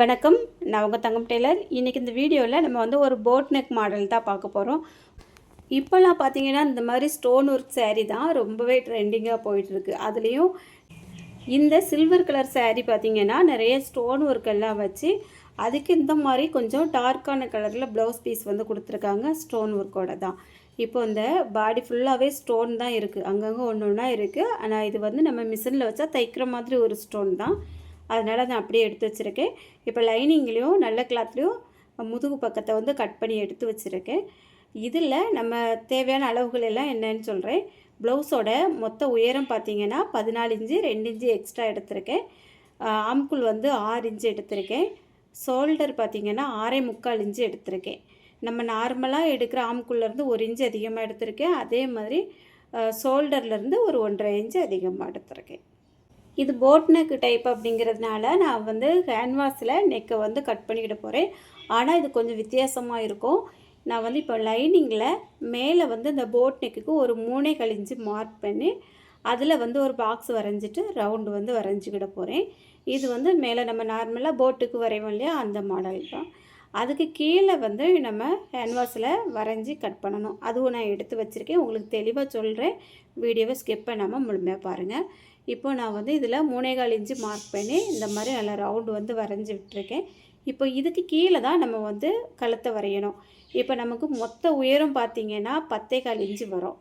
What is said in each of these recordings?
வணக்கம். நான் உங்கள் தங்கம் டெய்லர். இன்றைக்கி இந்த வீடியோவில் நம்ம வந்து ஒரு போட் நெக் மாடல் தான் பார்க்க போகிறோம் இப்போல்லாம் பார்த்தீங்கன்னா இந்த மாதிரி ஸ்டோன் ஒர்க் சேரீ தான் ரொம்பவே ட்ரெண்டிங்காக போயிட்டுருக்கு. அதுலேயும் இந்த சில்வர் கலர் சேரீ பார்த்தீங்கன்னா நிறைய ஸ்டோன் ஒர்க் எல்லாம் வச்சு அதுக்கு இந்த மாதிரி கொஞ்சம் டார்க்கான கலரில் ப்ளவுஸ் பீஸ் வந்து கொடுத்துருக்காங்க ஸ்டோன் ஒர்க்கோட தான். இப்போ இந்த பாடி ஃபுல்லாகவே ஸ்டோன் தான் இருக்குது அங்கங்கே ஒன்று ஒன்றா இருக்குது ஆனால் இது வந்து நம்ம மிஷினில் வச்சா தைக்கிற மாதிரி ஒரு ஸ்டோன் தான். அதனால் நான் அப்படியே எடுத்து வச்சுருக்கேன். இப்போ லைனிங்லேயும் நல்ல கிளாத்லேயும் முதுகு பக்கத்தை வந்து கட் பண்ணி எடுத்து வச்சுருக்கேன். இதில் நம்ம தேவையான அளவுகள் எல்லாம் என்னன்னு சொல்கிறேன் ப்ளவுஸோட மொத்த உயரம் பார்த்தீங்கன்னா பதினாலு இன்ச்சு ரெண்டு இன்ச்சு எக்ஸ்ட்ரா எடுத்திருக்கேன். ஆம்குள் வந்து ஆறு இன்ச்சு எடுத்திருக்கேன். ஷோல்டர் பார்த்திங்கன்னா ஆறே முக்கால் இன்ச்சு எடுத்திருக்கேன். நம்ம நார்மலாக எடுக்கிற ஆம்குள்ளேருந்து ஒரு இன்ச்சு அதிகமாக எடுத்திருக்கேன். அதே மாதிரி ஷோல்டர்லேருந்து ஒரு ஒன்றரை இன்ச்சு அதிகமாக எடுத்திருக்கேன். இது போட் நெக் டைப் அப்படிங்கிறதுனால நான் வந்து கேன்வாஸில் நெக்கை வந்து கட் பண்ணிக்கிட போகிறேன் ஆனால் இது கொஞ்சம் வித்தியாசமாக இருக்கும். நான் வந்து இப்போ லைனிங்கில் மேலே வந்து இந்த போட் நெக்குக்கு ஒரு மூணே கழிஞ்சு மார்க் பண்ணி அதில் வந்து ஒரு பாக்ஸ் வரைஞ்சிட்டு ரவுண்டு வந்து வரைஞ்சிக்கிட போகிறேன் இது வந்து மேலே நம்ம நார்மலாக போட்டுக்கு வரைவோம் இல்லையா அந்த மாடல் தான். அதுக்கு கீழே வந்து நம்ம கேன்வாஸில் வரைஞ்சி கட் பண்ணணும். அதுவும் நான் எடுத்து வச்சுருக்கேன். உங்களுக்கு தெளிவாக சொல்கிறேன் வீடியோவை ஸ்கிப் பண்ணாமல் முழுமையாக பாருங்கள் இப்போ நான் வந்து இதில் மூணேகால் இன்ச்சு மார்க் பண்ணி இந்த மாதிரி நல்லா ரவுண்டு வந்து வரைஞ்சி விட்டுருக்கேன். இப்போ இதுக்கு கீழே தான் நம்ம வந்து கழுத்தை வரையணும். இப்போ நமக்கு மொத்த உயரம் பார்த்தீங்கன்னா பத்தே கால் இன்ச்சு வரும்.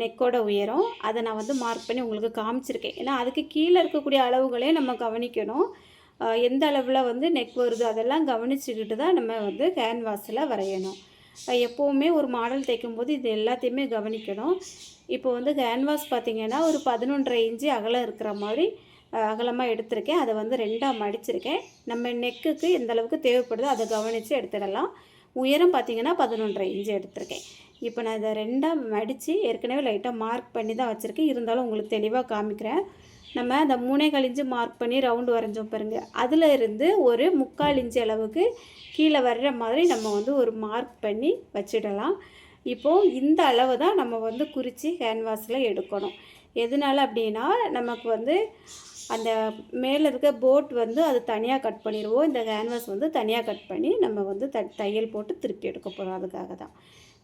நெக்கோட உயரம். அதை நான் வந்து மார்க் பண்ணி உங்களுக்கு காமிச்சிருக்கேன். ஏன்னா அதுக்கு கீழே இருக்கக்கூடிய அளவுகளே நம்ம கவனிக்கணும். எந்த அளவில் வந்து நெக் வருது அதெல்லாம் கவனிச்சுக்கிட்டு தான் நம்ம வந்து கேன்வாஸில் வரையணும். எப்போவுமே ஒரு மாடல் தைக்கும்போது இது எல்லாத்தையுமே கவனிக்கணும். இப்போ வந்து கேன்வாஸ் பார்த்திங்கன்னா ஒரு பதினொன்றரை இன்ச்சு அகலம் இருக்கிற மாதிரி அகலமாக எடுத்திருக்கேன். அதை வந்து ரெண்டாக மடிச்சிருக்கேன். நம்ம நெக்குக்கு எந்த அளவுக்கு தேவைப்படுதோ அதை கவனித்து எடுத்துடலாம். உயரம் பார்த்திங்கன்னா பதினொன்றரை இன்ச்சு எடுத்திருக்கேன். இப்போ நான் இதை ரெண்டாக மடித்து ஏற்கனவே லைட்டாக மார்க் பண்ணி தான் வச்சுருக்கேன். இருந்தாலும் உங்களுக்கு தெளிவாக காமிக்கிறேன். நம்ம அந்த மூணே இன்ச்சு மார்க் பண்ணி ரவுண்டு வரைஞ்சோம் பாருங்க. அதில் இருந்து ஒரு முக்கால் இன்ச்சு அளவுக்கு கீழே வர்ற மாதிரி நம்ம வந்து ஒரு மார்க் பண்ணி வச்சிடலாம். இப்போது இந்த அளவு தான் நம்ம வந்து குறித்து கேன்வாஸில் எடுக்கணும். எதனால அப்படின்னா நமக்கு வந்து அந்த மேலே இருக்க போட் வந்து அது தனியாக கட் பண்ணிடுவோம் இந்த கேன்வாஸ் வந்து தனியாக கட் பண்ணி நம்ம வந்து த தையல் போட்டு திருப்பி எடுக்க போகிறோம் அதுக்காக தான்.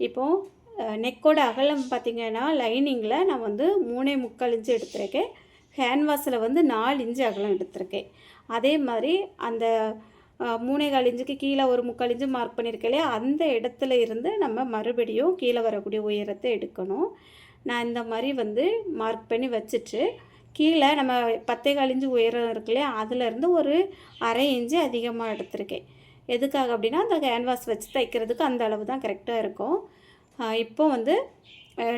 இப்போது நெக்கோட அகலம் பார்த்திங்கன்னா லைனிங்கில் நான் வந்து மூணே முக்கால் இன்ச்சு எடுத்திருக்கேன். கேன்வாஸில் வந்து நாலு இன்ச்சு அகலம் எடுத்திருக்கேன். அதே மாதிரி அந்த மூணே கால் இன்ச்சுக்கு கீழே ஒரு முக்கால் இன்ச்சு மார்க் பண்ணியிருக்கேன் இல்லையா? அந்த இடத்துல இருந்து நம்ம மறுபடியும் கீழே வரக்கூடிய உயரத்தை எடுக்கணும். நான் இந்த மாதிரி வந்து மார்க் பண்ணி வச்சுட்டு கீழே நம்ம பத்தே கால் இன்ச்சு உயரம் இருக்குல்லையா அதுலேருந்து ஒரு அரை இன்ச்சு அதிகமாக எடுத்திருக்கேன். எதுக்காக அப்படின்னா அந்த கேன்வாஸ் வச்சு தைக்கிறதுக்கு அந்த அளவு தான் கரெக்டாக இருக்கும். இப்போ வந்து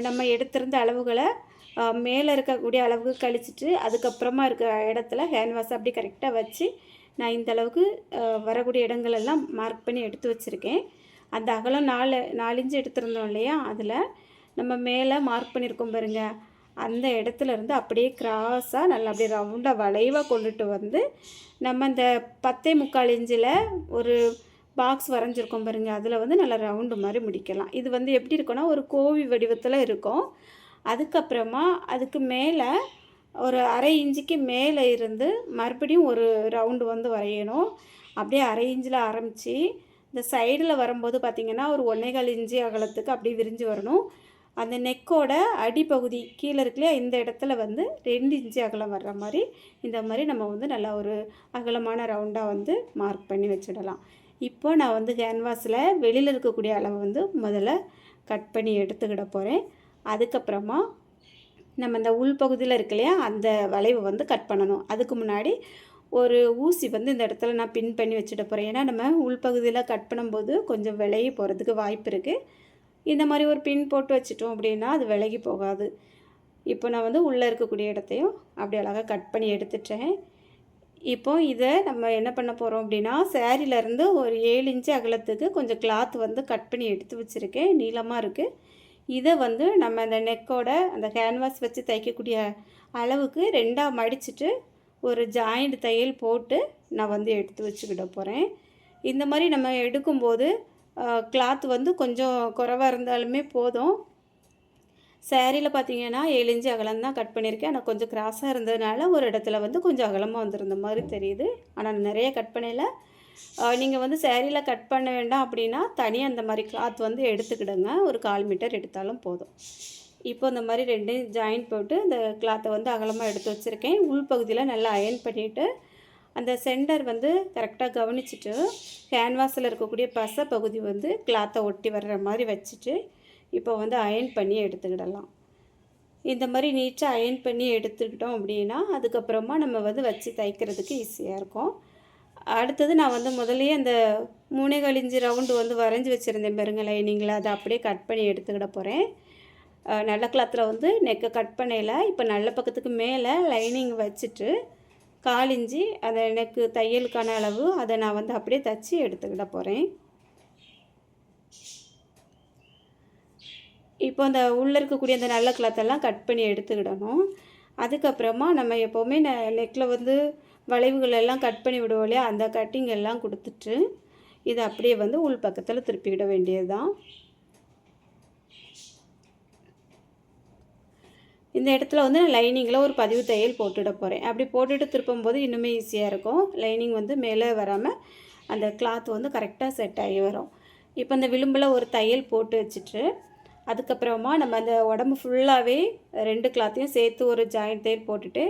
நம்ம எடுத்திருந்த அளவுகளை மேலே இருக்கக்கூடிய அளவுக்கு கழிச்சிட்டு அதுக்கப்புறமா இருக்கிற இடத்துல ஹேண்ட் வாஷ் அப்படி கரெக்டாக வச்சு நான் இந்த அளவுக்கு வரக்கூடிய இடங்களெல்லாம் மார்க் பண்ணி எடுத்து வச்சுருக்கேன். அந்த அகலம் நாலு நாலு இன்ச்சு எடுத்திருந்தோம் இல்லையா? அதில் நம்ம மேலே மார்க் பண்ணியிருக்கோம் பாருங்க. அந்த இடத்துல இருந்து அப்படியே கிராஸாக நல்லா அப்படியே ரவுண்டாக வளைவாக கொண்டுட்டு வந்து நம்ம இந்த பத்தே முக்கால் இஞ்சில் ஒரு பாக்ஸ் வரைஞ்சிருக்கோம் பாருங்கள் அதில் வந்து நல்லா ரவுண்டு மாதிரி முடிக்கலாம். இது வந்து எப்படி இருக்குன்னா ஒரு கோவி வடிவத்தில் இருக்கும். அதுக்கப்புறமா அதுக்கு மேலே ஒரு அரை இன்ச்சுக்கு மேலே இருந்து மறுபடியும் ஒரு ரவுண்டு வந்து வரையணும். அப்படியே அரை இன்ச்சில் ஆரம்பித்து இந்த சைடில் வரும்போது பார்த்திங்கன்னா ஒரு ஒன்னேகால் இன்ச்சு அகலத்துக்கு அப்படியே விரிஞ்சு வரணும். அந்த நெக்கோட அடிப்பகுதி கீழே இருக்குல்லையா இந்த இடத்துல வந்து ரெண்டு இன்ச்சு அகலம் வர்ற மாதிரி இந்த மாதிரி நம்ம வந்து நல்லா ஒரு அகலமான ரவுண்டாக வந்து மார்க் பண்ணி வச்சிடலாம். இப்போ நான் வந்து கேன்வாஸில் வெளியில் இருக்கக்கூடிய அளவை வந்து முதல்ல கட் பண்ணி எடுத்துக்கிட போகிறேன் அதுக்கப்புறமா நம்ம இந்த உள்பகுதியில் இருக்கு இல்லையா அந்த வளைவை வந்து கட் பண்ணணும். அதுக்கு முன்னாடி ஒரு ஊசி வந்து இந்த இடத்துல நான் பின் பண்ணி வச்சுட போகிறேன் ஏன்னா நம்ம உள்பகுதியில் கட் பண்ணும்போது கொஞ்சம் விலகி போகிறதுக்கு வாய்ப்பு இருக்குது இந்த மாதிரி ஒரு பின் போட்டு வச்சிட்டோம் அப்படின்னா அது விலகி போகாது. இப்போ நான் வந்து உள்ளே இருக்கக்கூடிய இடத்தையும் அப்படி அழகாக கட் பண்ணி எடுத்துட்டேன். இப்போ இதை நம்ம என்ன பண்ண போகிறோம் அப்படின்னா சேரீலேருந்து ஒரு ஏழு இன்ச்சு அகலத்துக்கு கொஞ்சம் கிளாத் வந்து கட் பண்ணி எடுத்து வச்சுருக்கேன். நீளமாக இருக்குது இதை வந்து நம்ம அந்த நெக்கோட அந்த கேன்வாஸ் வச்சு தைக்கக்கூடிய அளவுக்கு ரெண்டாக மடிச்சுட்டு ஒரு ஜாயிண்ட் தையல் போட்டு நான் வந்து எடுத்து வச்சுக்கிட போகிறேன் இந்த மாதிரி நம்ம எடுக்கும்போது கிளாத் வந்து கொஞ்சம் குறைவாக இருந்தாலுமே போதும். சேரீயில் பார்த்தீங்கன்னா ஏழு இன்ச்சு அகலம் தான் கட் பண்ணியிருக்கேன். ஆனால் கொஞ்சம் கிராஸாக இருந்ததுனால ஒரு இடத்துல வந்து கொஞ்சம் அகலமாக வந்திருந்த மாதிரி தெரியுது. ஆனால் நிறைய கட் பண்ணல. நீங்கள் வந்து சேரீயில் கட் பண்ண வேண்டாம் அப்படின்னா தனியாக அந்த மாதிரி கிளாத் வந்து எடுத்துக்கிடுங்க. ஒரு கால் மீட்டர் எடுத்தாலும் போதும். இப்போ இந்த மாதிரி ரெண்டையும் ஜாயின் போட்டு இந்த கிளாத்தை வந்து அகலமாக எடுத்து வச்சுருக்கேன். உள்பகுதியில் நல்லா அயன் பண்ணிவிட்டு அந்த சென்டர் வந்து கரெக்டாக கவனிச்சுட்டு கேன்வாஸில் இருக்கக்கூடிய பச பகுதி வந்து கிளாத்தை ஒட்டி வர்ற மாதிரி வச்சுட்டு இப்போ வந்து அயன் பண்ணி எடுத்துக்கிடலாம். இந்த மாதிரி நீட்டாக அயன் பண்ணி எடுத்துக்கிட்டோம் அப்படின்னா அதுக்கப்புறமா நம்ம வந்து வச்சு தைக்கிறதுக்கு ஈஸியாக இருக்கும். அடுத்தது நான் வந்து முதல்லையே அந்த மூணே கழிஞ்சு ரவுண்டு வந்து வரைஞ்சி வச்சுருந்தேன் பாருங்க லைனிங்கில். அதை அப்படியே கட் பண்ணி எடுத்துக்கிட போகிறேன் நல்ல கிளாத்தில் வந்து நெக்கை கட் பண்ணையில் இப்போ நல்ல பக்கத்துக்கு மேலே லைனிங் வச்சுட்டு காலிஞ்சி அதை எனக்கு தையலுக்கான அளவு அதை நான் வந்து அப்படியே தச்சு எடுத்துக்கிட போகிறேன் இப்போ அந்த உள்ளே இருக்கக்கூடிய அந்த நல்ல கிளாத்தெல்லாம் கட் பண்ணி எடுத்துக்கிடணும். அதுக்கப்புறமா நம்ம எப்போவுமே நெ நெக்கில் வந்து வளைவுகள் எல்லாம் கட் பண்ணி விடுவோம் இல்லையா? அந்த கட்டிங் எல்லாம் கொடுத்துட்டு இதை அப்படியே வந்து உள் பக்கத்தில் திருப்பிவிட வேண்டியது தான் இந்த இடத்துல வந்து நான் லைனிங்கில் ஒரு பதிவு தையல் போட்டுட போகிறேன் அப்படி போட்டுட்டு திருப்பும் போது இன்னுமே ஈஸியாக இருக்கும். லைனிங் வந்து மேலே வராமல் அந்த கிளாத் வந்து கரெக்டாக செட் ஆகி வரும். இப்போ அந்த விளிம்பில் ஒரு தையல் போட்டு வச்சுட்டு அதுக்கப்புறமா நம்ம அந்த உடம்பு ஃபுல்லாகவே ரெண்டு கிளாத்தையும் சேர்த்து ஒரு ஜாயிண்ட் தையல் போட்டுட்டு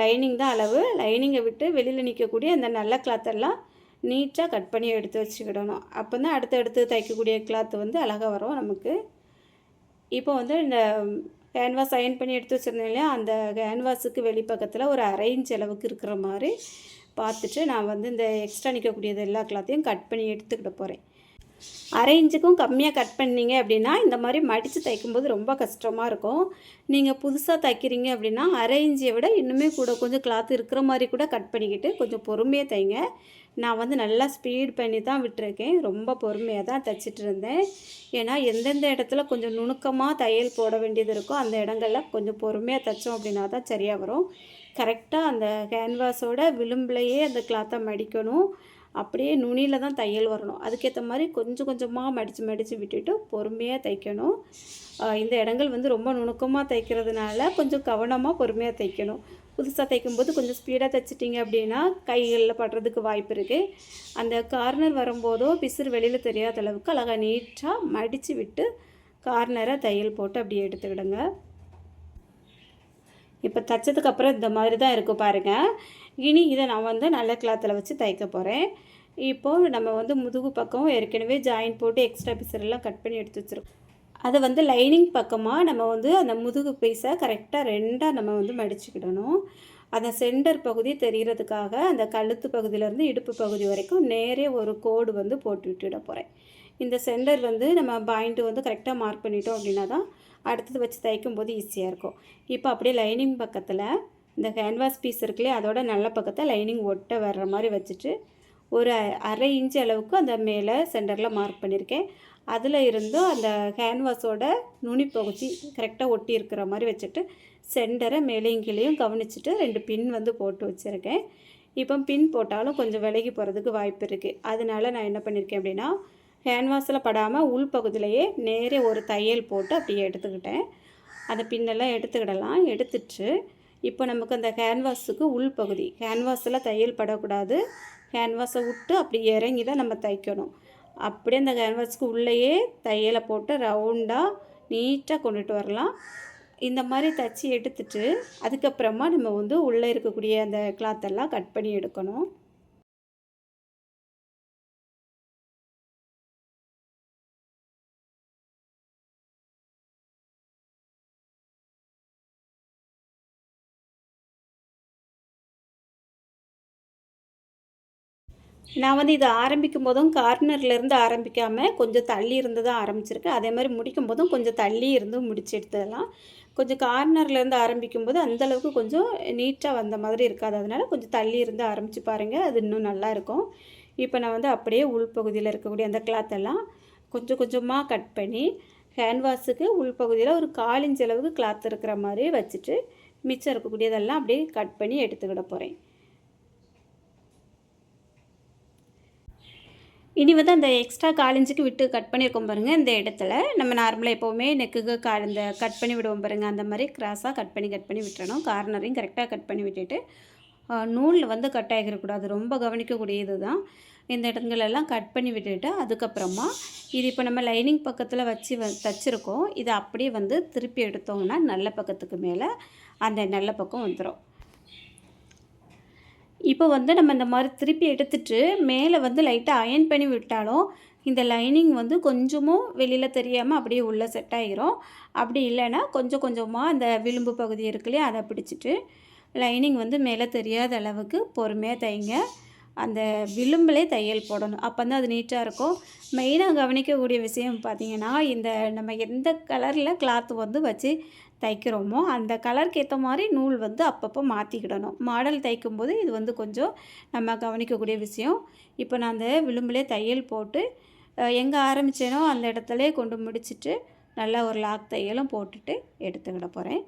லைனிங் தான் அளவு. லைனிங்கை விட்டு வெளியில் நிற்கக்கூடிய அந்த நல்ல கிளாத்தெல்லாம் நீட்டாக கட் பண்ணி எடுத்து வச்சுக்கிடணும். அப்போ தான் அடுத்து அடுத்து தைக்கக்கூடிய கிளாத் வந்து அழகாக வரும் நமக்கு. இப்போ வந்து இந்த கேன்வாஸ் அயன் பண்ணி எடுத்து வச்சுருந்தேன் இல்லையா? அந்த கேன்வாஸுக்கு வெளிப்பக்கத்தில் ஒரு அரை இன்ச் அளவுக்கு இருக்கிற மாதிரி பார்த்துட்டு நான் வந்து இந்த எக்ஸ்ட்ரா நிற்கக்கூடியது எல்லா கிளாத்தையும் கட் பண்ணி எடுத்துக்கிட போகிறேன் அரை இன்ச்சுக்கும் கம்மியாக கட் பண்ணீங்க அப்படின்னா இந்த மாதிரி மடித்து தைக்கும்போது ரொம்ப கஷ்டமாக இருக்கும். நீங்கள் புதுசாக தைக்கிறீங்க அப்படின்னா அரை இன்ச்சியை விட இன்னுமே கூட கொஞ்சம் கிளாத் இருக்கிற மாதிரி கூட கட் பண்ணிக்கிட்டு கொஞ்சம் பொறுமையாக தைங்க. நான் வந்து நல்லா ஸ்பீட் பண்ணி தான் விட்டுருக்கேன். ரொம்ப பொறுமையாக தான் தைச்சிட்டு இருந்தேன். ஏன்னா எந்தெந்த இடத்துல கொஞ்சம் நுணுக்கமாக தையல் போட வேண்டியது இருக்கோ அந்த இடங்களில் கொஞ்சம் பொறுமையாக தைச்சோம் அப்படின்னா தான் சரியாக வரும். கரெக்டாக அந்த கேன்வாஸோட விளிம்புலையே அந்த கிளாத்தை மடிக்கணும். அப்படியே நுனியில் தான் தையல் வரணும். அதுக்கேற்ற மாதிரி கொஞ்சம் கொஞ்சமாக மடித்து மடித்து விட்டுட்டு பொறுமையாக தைக்கணும். இந்த இடங்கள் வந்து ரொம்ப நுணுக்கமாக தைக்கிறதுனால கொஞ்சம் கவனமாக பொறுமையாக தைக்கணும். புதுசாக தைக்கும்போது கொஞ்சம் ஸ்பீடாக தைச்சிட்டிங்க அப்படின்னா கைகளில் படுறதுக்கு வாய்ப்பு இருக்குது அந்த கார்னர் வரும்போதோ பிசுறு வெளியில் தெரியாத அளவுக்கு அழகாக நீட்டாக மடித்து விட்டு கார்னரை தையல் போட்டு அப்படியே எடுத்துக்கிடுங்க. இப்போ தைச்சதுக்கப்புறம் இந்த மாதிரி தான் இருக்கும் பாருங்கள் இனி இதை நான் வந்து நல்ல கிளாத்தில் வச்சு தைக்க போகிறேன் இப்போது நம்ம வந்து முதுகு பக்கம் ஏற்கனவே ஜாயின் போட்டு எக்ஸ்ட்ரா பீஸரெல்லாம் கட் பண்ணி எடுத்து வச்சுருக்கோம். அதை வந்து லைனிங் பக்கமாக நம்ம வந்து அந்த முதுகு பீஸை கரெக்டாக ரெண்டாக நம்ம வந்து மடிச்சுக்கிடணும். அந்த சென்டர் பகுதி தெரிகிறதுக்காக அந்த கழுத்து பகுதியிலேருந்து இடுப்பு பகுதி வரைக்கும் நேரே ஒரு கோடு வந்து போட்டு விட்டுட போகிறேன் இந்த சென்டர் வந்து நம்ம பாயிண்ட்டு வந்து கரெக்டாக மார்க் பண்ணிட்டோம் அப்படின்னா தான் அடுத்தது வச்சு தைக்கும் போது ஈஸியாக இருக்கும். இப்போ அப்படியே லைனிங் பக்கத்தில் இந்த கேன்வாஸ் பீஸ் இருக்குல்லையே அதோட நல்ல பக்கத்தை லைனிங் ஒட்ட வர்ற மாதிரி வச்சுட்டு ஒரு அரை இன்ச் அளவுக்கு அந்த மேலே சென்டரில் மார்க் பண்ணியிருக்கேன் அதில் இருந்தும் அந்த கேன்வாஸோட நுனி பகுதி கரெக்டாக ஒட்டி இருக்கிற மாதிரி வச்சுட்டு சென்டரை மேலேயும் கீழேயும் கவனிச்சுட்டு ரெண்டு பின் வந்து போட்டு வச்சுருக்கேன். இப்போ பின் போட்டாலும் கொஞ்சம் விலகி போகிறதுக்கு வாய்ப்பு இருக்குது அதனால நான் என்ன பண்ணியிருக்கேன் அப்படின்னா ஹேண்ட்வாஷில் படாமல் உள் பகுதியிலையே நேரே ஒரு தையல் போட்டு அப்படியே எடுத்துக்கிட்டேன். அந்த பின்னெல்லாம் எடுத்துக்கிடலாம். எடுத்துட்டு இப்போ நமக்கு அந்த கேன்வாஸுக்கு உள் பகுதி. கேன்வாஸில் தையல் படக்கூடாது கேன்வாஸை விட்டு அப்படி இறங்கி தான் நம்ம தைக்கணும். அப்படியே அந்த கேன்வாஸ்க்கு உள்ளேயே தையலை போட்டு ரவுண்டாக நீட்டாக கொண்டுட்டு வரலாம். இந்த மாதிரி தைச்சி எடுத்துட்டு அதுக்கப்புறமா நம்ம வந்து உள்ளே இருக்கக்கூடிய அந்த கிளாத்தெல்லாம் கட் பண்ணி எடுக்கணும். நான் வந்து இதை ஆரம்பிக்கும் போதும் கார்னர்லேருந்து ஆரம்பிக்காமல் கொஞ்சம் தள்ளி இருந்து தான் ஆரம்பிச்சிருக்கேன். அதே மாதிரி முடிக்கும் போதும் கொஞ்சம் தள்ளி இருந்து முடிச்சு எடுத்துடலாம். கொஞ்சம் கார்னர்லேருந்து ஆரம்பிக்கும் போது அந்தளவுக்கு கொஞ்சம் நீட்டாக வந்த மாதிரி இருக்காது. அதனால் கொஞ்சம் தள்ளி இருந்து ஆரம்பித்து பாருங்கள் அது இன்னும் நல்லா இருக்கும். இப்போ நான் வந்து அப்படியே உள்பகுதியில் இருக்கக்கூடிய அந்த கிளாத்தெல்லாம் கொஞ்சம் கொஞ்சமாக கட் பண்ணி ஹேண்ட்வாஷுக்கு உள்பகுதியில் ஒரு காலிஞ்ச் அளவுக்கு கிளாத் இருக்கிற மாதிரி வச்சுட்டு மிச்சம் இருக்கக்கூடியதெல்லாம் அப்படியே கட் பண்ணி எடுத்துக்கிட போகிறேன் இனி வந்து அந்த எக்ஸ்ட்ரா காலிஞ்சுக்கு விட்டு கட் பண்ணியிருக்கோம் பாருங்கள் இந்த இடத்துல. நம்ம நார்மலாக எப்போவுமே நெக்குக்கு கா இந்த கட் பண்ணி விடுவோம் பாருங்கள் அந்த மாதிரி கிராஸாக கட் பண்ணி கட் பண்ணி விட்டுறணும். கார்னரையும் கரெக்டாக கட் பண்ணி விட்டுட்டு நூலில் வந்து கட் ஆகிடக்கூடாது. ரொம்ப கவனிக்கக்கூடியது தான். இந்த இடங்களெல்லாம் கட் பண்ணி விட்டுட்டு அதுக்கப்புறமா இது இப்போ நம்ம லைனிங் பக்கத்தில் வச்சு வ தச்சுருக்கோம். இதை அப்படியே வந்து திருப்பி எடுத்தோம்னா நல்ல பக்கத்துக்கு மேலே அந்த நல்ல பக்கம் வந்துடும் இப்போ வந்து நம்ம இந்த மாதிரி திருப்பி எடுத்துட்டு மேலே வந்து லைட்டாக அயன் பண்ணி விட்டாலும் இந்த லைனிங் வந்து கொஞ்சமும் வெளியில் தெரியாமல் அப்படியே உள்ளே செட் ஆகிரும் அப்படி இல்லைன்னா கொஞ்சம் கொஞ்சமாக அந்த விளிம்பு பகுதி இருக்கு இல்லையா அதை பிடிச்சிட்டு லைனிங் வந்து மேலே தெரியாத அளவுக்கு பொறுமையாக தைங்க அந்த விளிம்பிலே தையல் போடணும். அப்போ தான் அது நீட்டாக இருக்கும். மெயினாக கவனிக்கக்கூடிய விஷயம் பார்த்திங்கன்னா இந்த நம்ம எந்த கலரில் கிளாத் வந்து வச்சு தைக்கிறோமோ அந்த கலருக்கு ஏற்ற மாதிரி நூல் வந்து அப்பப்போ மாற்றிக்கிடணும் மாடல் தைக்கும்போது இது வந்து கொஞ்சம் நம்ம கவனிக்கக்கூடிய விஷயம். இப்போ நான் அந்த விளிம்புலே தையல் போட்டு எங்கே ஆரம்பித்தேனோ அந்த இடத்துல கொண்டு முடிச்சுட்டு நல்லா ஒரு லாக் தையலும் போட்டுட்டு எடுத்துக்கிட போகிறேன்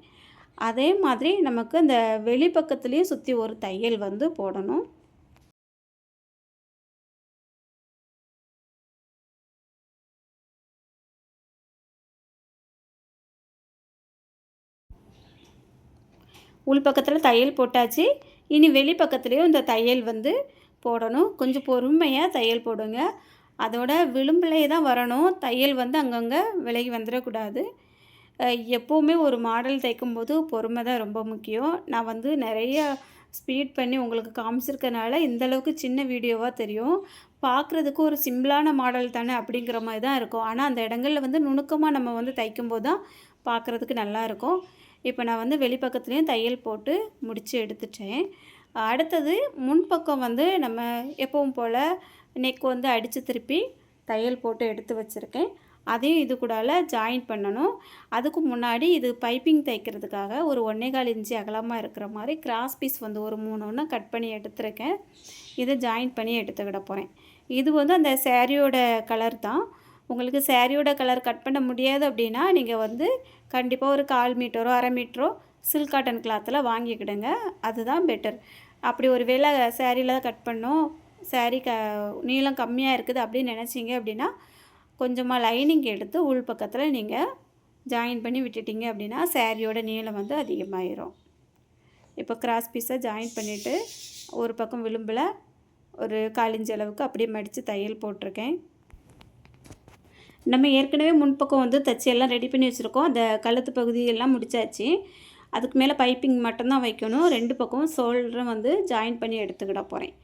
அதே மாதிரி நமக்கு அந்த வெளிப்பக்கத்துலேயும் சுற்றி ஒரு தையல் வந்து போடணும். உள் பக்கத்தில் தையல் போட்டாச்சு. இனி வெளி பக்கத்துலேயும் இந்த தையல் வந்து போடணும். கொஞ்சம் பொறுமையாக தையல் போடுங்க. அதோட விளிம்புலே தான் வரணும். தையல் வந்து அங்கங்கே விலகி வந்துடக்கூடாது. எப்போவுமே ஒரு மாடல் தைக்கும்போது பொறுமை தான் ரொம்ப முக்கியம். நான் வந்து நிறைய ஸ்பீட் பண்ணி உங்களுக்கு காமிச்சிருக்கனால இந்தளவுக்கு சின்ன வீடியோவாக தெரியும். பார்க்குறதுக்கு ஒரு சிம்பிளான மாடல் தானே அப்படிங்கிற மாதிரி தான் இருக்கும். ஆனால் அந்த இடங்களில் வந்து நுணுக்கமாக நம்ம வந்து தைக்கும்போது தான் பார்க்குறதுக்கு நல்லாயிருக்கும் இப்போ நான் வந்து வெளிப்பக்கத்துலேயும் தையல் போட்டு முடித்து எடுத்துட்டேன். அடுத்தது முன்பக்கம் வந்து நம்ம எப்பவும் போல் நெக் வந்து அடித்து திருப்பி தையல் போட்டு எடுத்து வச்சுருக்கேன். அதையும் இது கூடால ஜாயின் பண்ணணும். அதுக்கு முன்னாடி இது பைப்பிங் தைக்கிறதுக்காக ஒரு ஒன்றேகால் இன்ச்சு அகலமாக இருக்கிற மாதிரி கிராஸ் பீஸ் வந்து ஒரு மூணு ஒன்று கட் பண்ணி எடுத்துருக்கேன். இதை ஜாயின் பண்ணி எடுத்துக்கிட போகிறேன் இது வந்து அந்த சேரீயோட கலர் தான். உங்களுக்கு சேரீயோட கலர் கட் பண்ண முடியாது அப்படின்னா நீங்கள் வந்து கண்டிப்பாக ஒரு கால் மீட்டரோ அரை மீட்டரோ சில்க் காட்டன் கிளாத்தில் வாங்கிக்கிடுங்க. அதுதான் பெட்டர் அப்படி ஒரு வேளை சேரீயில் கட் பண்ணோம் சேரீ க நீளம் கம்மியாக இருக்குது அப்படின்னு நினச்சிங்க அப்படின்னா கொஞ்சமாக லைனிங் எடுத்து உள் பக்கத்தில் நீங்கள் ஜாயின் பண்ணி விட்டுட்டிங்க அப்படின்னா சேரீயோட நீளம் வந்து அதிகமாகிடும் இப்போ கிராஸ் பீஸை ஜாயின் பண்ணிவிட்டு ஒரு பக்கம் விளிம்பில் ஒரு காலிஞ்சளவுக்கு அப்படியே மடித்து தையல் போட்டிருக்கேன். நம்ம ஏற்கனவே முன்பக்கம் வந்து தச்சு எல்லாம் ரெடி பண்ணி வச்சுருக்கோம். அந்த கழுத்து பகுதியெல்லாம் முடிச்சாச்சு. அதுக்கு மேலே பைப்பிங் மட்டும்தான் வைக்கணும். ரெண்டு பக்கமும் ஷோல்டரும் வந்து ஜாயின் பண்ணி எடுத்துக்கிட போகிறேன்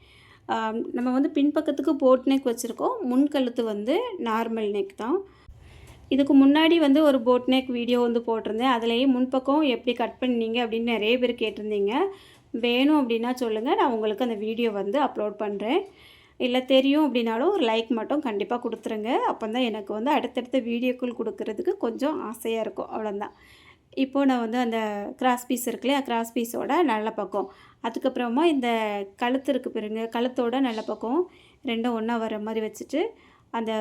நம்ம வந்து பின்பக்கத்துக்கு போட் நெக் வச்சுருக்கோம். முன் கழுத்து வந்து நார்மல் நெக் தான். இதுக்கு முன்னாடி வந்து ஒரு போட் நெக் வீடியோ வந்து போட்டிருந்தேன். அதுலேயே முன்பக்கம் எப்படி கட் பண்ணீங்க அப்படின்னு நிறைய பேர் கேட்டிருந்தீங்க. வேணும் அப்படின்னா சொல்லுங்கள் நான் உங்களுக்கு அந்த வீடியோ வந்து அப்லோட் பண்ணுறேன் இல்லை தெரியும் அப்படின்னாலும் ஒரு லைக் மட்டும் கண்டிப்பாக கொடுத்துருங்க. அப்போ தான் எனக்கு வந்து அடுத்தடுத்த வீடியோக்கள் கொடுக்கறதுக்கு கொஞ்சம் ஆசையாக இருக்கும். அவ்வளோதான் இப்போது நான் வந்து அந்த கிராஸ் பீஸ் இருக்குல்லையா கிராஸ் பீஸோட நல்ல பக்கம். அதுக்கப்புறமா இந்த கழுத்து இருக்குது பாருங்க. கழுத்தோட நல்ல பக்கம் ரெண்டும் ஒன்றா வர மாதிரி வச்சுட்டு அந்த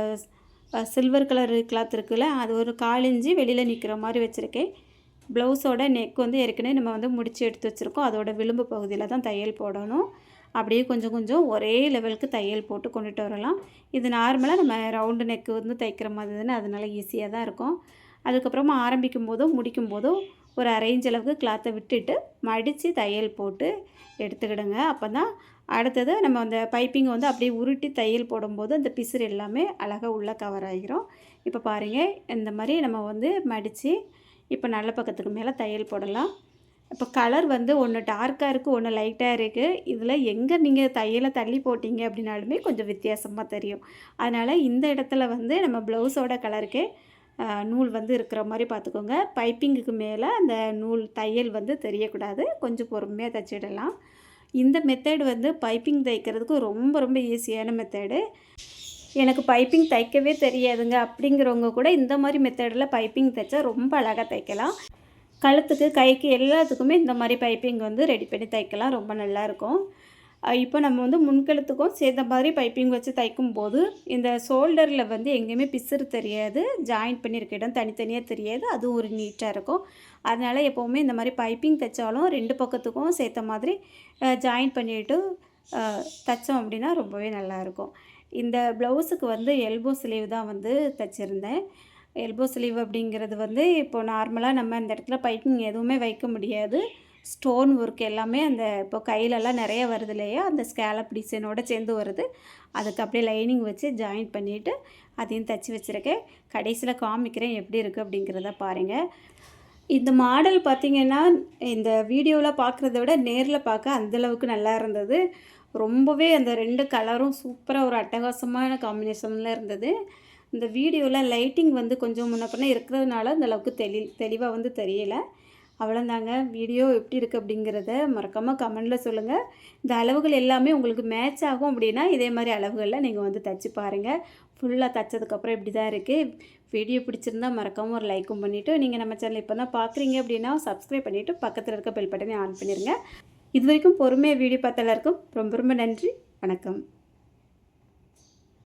சில்வர் கலர் கிளாத் இருக்குல்ல அது ஒரு காலிஞ்சி வெளியில் நிற்கிற மாதிரி வச்சுருக்கேன். ப்ளவுஸோட நெக் வந்து ஏற்கனவே நம்ம வந்து முடித்து எடுத்து வச்சுருக்கோம். அதோட விளிம்பு பகுதியில் தான் தையல் போடணும். அப்படியே கொஞ்சம் கொஞ்சம் ஒரே லெவலுக்கு தையல் போட்டு கொண்டுட்டு வரலாம். இது நார்மலாக நம்ம ரவுண்டு நெக்கு வந்து தைக்கிற மாதிரி தானே? அதனால் ஈஸியாக தான் இருக்கும். அதுக்கப்புறமா ஆரம்பிக்கும் போதும் முடிக்கும் போதும் ஒரு அரேஞ்ச் அளவுக்கு கிளாத்தை விட்டுட்டு மடித்து தையல் போட்டு எடுத்துக்கிடுங்க. அப்போ தான் அடுத்தது நம்ம அந்த பைப்பிங்கை வந்து அப்படியே உருட்டி தையல் போடும்போது அந்த பிசுறு எல்லாமே அழகாக உள்ளே கவர் ஆகிரும். இப்போ பாருங்கள் இந்த மாதிரி நம்ம வந்து மடித்து இப்போ நல்ல பக்கத்துக்கு மேலே தையல் போடலாம். இப்போ கலர் வந்து ஒன்று டார்க்காக இருக்குது ஒன்று லைட்டாக இருக்குது இதில் எங்கே நீங்கள் தையலை தள்ளி போட்டிங்க அப்படின்னாலுமே கொஞ்சம் வித்தியாசமாக தெரியும். அதனால் இந்த இடத்துல வந்து நம்ம ப்ளவுஸோட கலருக்கே நூல் வந்து இருக்கிற மாதிரி பார்த்துக்கோங்க. பைப்பிங்குக்கு மேலே அந்த நூல் தையல் வந்து தெரியக்கூடாது. கொஞ்சம் பொறுமையாக தைச்சிடலாம். இந்த மெத்தேடு வந்து பைப்பிங் தைக்கிறதுக்கு ரொம்ப ரொம்ப ஈஸியான மெத்தேடு எனக்கு பைப்பிங் தைக்கவே தெரியாதுங்க. அப்படிங்கிறவங்க கூட இந்த மாதிரி மெத்தடில் பைப்பிங் தைச்சா ரொம்ப அழகாக தைக்கலாம். கழுத்துக்கு கைக்கு எல்லாத்துக்குமே இந்த மாதிரி பைப்பிங் வந்து ரெடி பண்ணி தைக்கலாம். ரொம்ப நல்லாயிருக்கும் இப்போ நம்ம வந்து முன்கழுத்துக்கும் சேர்ந்த மாதிரி பைப்பிங் வச்சு தைக்கும் போது இந்த ஷோல்டரில் வந்து எங்கேயுமே பிசுறு தெரியாது. ஜாயின் பண்ணியிருக்க இடம் தனித்தனியாக தெரியாது. அதுவும் ஒரு நீட்டாக இருக்கும். அதனால் எப்போவுமே இந்த மாதிரி பைப்பிங் தைச்சாலும் ரெண்டு பக்கத்துக்கும் சேர்த்த மாதிரி ஜாயின் பண்ணிவிட்டு தைச்சோம் அப்படின்னா ரொம்பவே நல்லாயிருக்கும் இந்த ப்ளவுஸுக்கு வந்து எல்போ ஸ்லீவ் தான் வந்து தைச்சிருந்தேன். எல்போ ஸ்லீவ் அப்படிங்கிறது வந்து இப்போது நார்மலாக நம்ம இந்த இடத்துல பைப்பிங் எதுவுமே வைக்க முடியாது. ஸ்டோன் ஒர்க் எல்லாமே அந்த இப்போ கையிலலாம் நிறைய வருது இல்லையா? அந்த ஸ்கேலப் டிசைனோடு சேர்ந்து வருது. அதுக்கு அப்படியே லைனிங் வச்சு ஜாயின் பண்ணிவிட்டு அதையும் தச்சு வச்சுருக்கேன். கடைசியில் காமிக்கிறேன் எப்படி இருக்குது அப்படிங்கிறத பாருங்கள் இந்த மாடல் பார்த்திங்கன்னா இந்த வீடியோவில் பார்க்குறத விட நேரில் பார்க்க அந்தளவுக்கு நல்லா இருந்தது. ரொம்பவே அந்த ரெண்டு கலரும் சூப்பராக ஒரு அட்டகாசமான காம்பினேஷனில் இருந்தது. இந்த வீடியோவில் லைட்டிங் வந்து கொஞ்சம் முன்ன பின்ன இருக்கிறதுனால அந்தளவுக்கு தெளி தெளிவாக வந்து தெரியல. அவ்வளோந்தாங்க வீடியோ எப்படி இருக்குது அப்படிங்கிறத மறக்காமல் கமெண்டில் சொல்லுங்கள் இந்த அளவுகள் எல்லாமே உங்களுக்கு மேட்ச் ஆகும் அப்படின்னா இதே மாதிரி அளவுகளில் நீங்கள் வந்து தச்சு பாருங்கள் ஃபுல்லாக தைச்சதுக்கப்புறம் இப்படி தான் இருக்குது வீடியோ பிடிச்சிருந்தா மறக்காமல் ஒரு லைக்கும் பண்ணிவிட்டு நீங்கள் நம்ம சேனல் இப்போ தான் பார்க்குறீங்க அப்படின்னா சப்ஸ்கிரைப் பண்ணிவிட்டு பக்கத்தில் இருக்க பெல் பட்டனே ஆன் பண்ணிடுங்க இது வரைக்கும் பொறுமையாக வீடியோ பார்த்த எல்லாருக்கும் ரொம்ப ரொம்ப நன்றி. வணக்கம்.